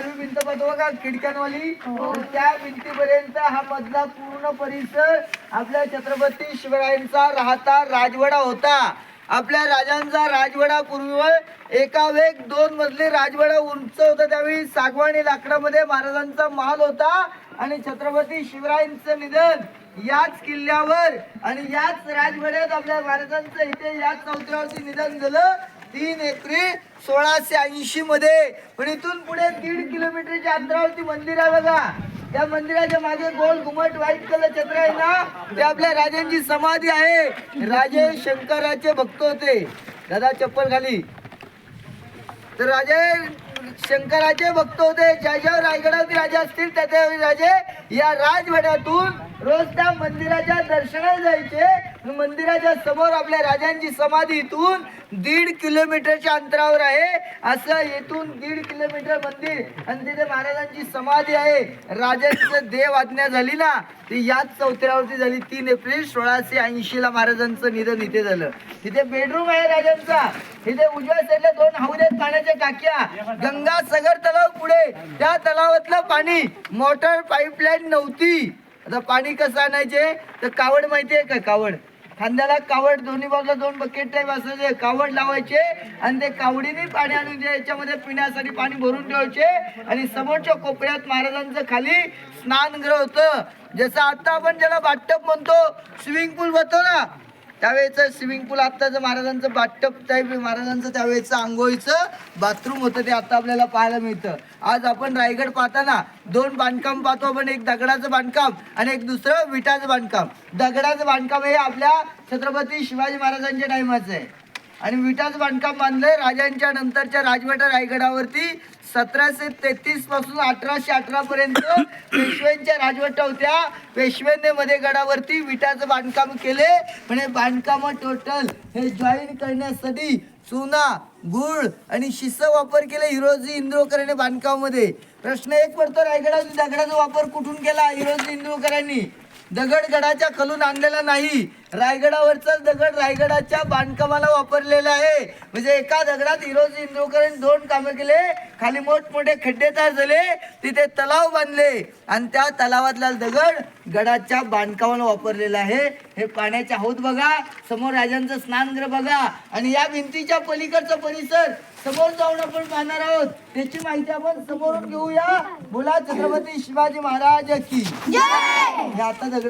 आडवी भिंत बघा खिडक्यांवाली? तर त्या भिंतीपर्यंत हा मधला पूर्ण परिसर आपल्या छत्रपती शिवरायांचा राहता राजवाडा होता. आपल्या राजांचा राजवाडा पूर्वीवर एका वेग दोन मजली राजवाडा उंच होता. त्यावेळी सागवानी लाकडामध्ये महाराजांचा महाल होता आणि छत्रपती शिवरायांचं निधन याच किल्ल्यावर आणि याच राजवाड्यात आपल्या महाराजांचं इथे याच चौथऱ्यावरती निधन झालं. तीन एप्रिल सोळाशे ऐंशी मध्ये. पण इथून पुढे दीड किलोमीटरच्या अंतरावरती मंदिर आहे बघा. त्या मंदिराच्या मागे गोल घुमट व्हाईट कलर छत्र आहे ना ते आपल्या राजांची समाधी आहे. राजे शंकराचे भक्त होते. दादा चप्पल खाली. तर राजे शंकराचे भक्त होते. ज्या ज्या रायगडावरती राजे असतील त्या त्या राजे या राजवाड्यातून रोज त्या मंदिराच्या दर्शनाला जायचे. मंदिराच्या समोर आपल्या राजांची समाधी इथून दीड किलोमीटरच्या अंतरावर आहे. असं येथून दीड किलोमीटर मंदिर. आणि तिथे महाराजांची समाधी आहे. राजांचं देव आज्ञा झाली ना ती याच चौथऱ्यावरती झाली. तीन एप्रिल सोळाशे ऐंशी ला महाराजांचं निधन इथे झालं. तिथे बेडरूम आहे राजांचा. तिथे उजव्या साईडला दोन हौद्यात पाण्याच्या टाक्या. गंगा सगर तलाव पुढे. त्या तलावातलं पाणी. मोटर पाईपलाईन नव्हती. आता पाणी कसं आणायचे? तर कावड माहिती आहे का? कावड. खांद्याला कावड दोन्ही बाजूला दोन बकेट टाईप असायचे. कावड लावायचे आणि ते कावडीने पाणी आणून याच्यामध्ये पिण्यासाठी पाणी भरून ठेवायचे आणि समोरच्या कोपऱ्यात महाराजांचं खाली स्नानगृह होतं. जसं आता आपण ज्याला बाटप म्हणतो स्विमिंग पूल म्हणतो ना? त्यावेळेचं स्विमिंग पूल आत्ताचं महाराजांचं बाटप टाईप महाराजांचं त्यावेळेचं आंघोळीचं बाथरूम होतं ते आता आपल्याला पाहायला मिळतं. आज आपण रायगड पाहताना दोन बांधकाम पाहतो आपण एक दगडाचं बांधकाम आणि एक दुसरं विटाचं बांधकाम. दगडाचं बांधकाम हे आपल्या छत्रपती शिवाजी महाराजांच्या टायमाचं आहे. आणि विटाचं बांधकाम बांधलंय. राजांच्या नंतरच्या राजवट रायगडावरती सतराशे तेहतीसपासून अठराशे अठरा पर्यंत पेशव्यांच्या राजवट होत्या. पेशव्यांनी मध्ये गडावरती विटाचं बांधकाम केले. म्हणजे पण बांधकाम टोटल हे जॉईन करण्यासाठी चुना गुळ आणि शिस्त वापर केले. हिरोजी इंद्रोकरांनी बांधकामामध्ये. प्रश्न एक पडतो रायगडावरती दगडाचा वापर कुठून केला? हिरोजी इंद्रोकरांनी. दगड गडाच्या खलून आणलेला नाही. रायगडावरचा दगड. रायगडाच्या बांधकामाला वापरलेला आहे. म्हणजे एका दगडात हिरोजी इंद्रोकरांनी दोन कामं केले. खाली मोठमोठे खड्डे तयार झाले. तिथे तलाव बांधले. आणि त्या तलावातला दगड गडाच्या बांधकामाला वापरलेला आहे. हे पाण्याचे हौद बघा. समोर राजांचं स्नानगृह बघा. आणि या भिंतीच्या पलीकडचा परिसर समोर जाऊन आपण पाहणार आहोत. त्याची माहिती आपण समोरून घेऊया. बोला छत्रपती शिवाजी महाराज की हे आता दगडा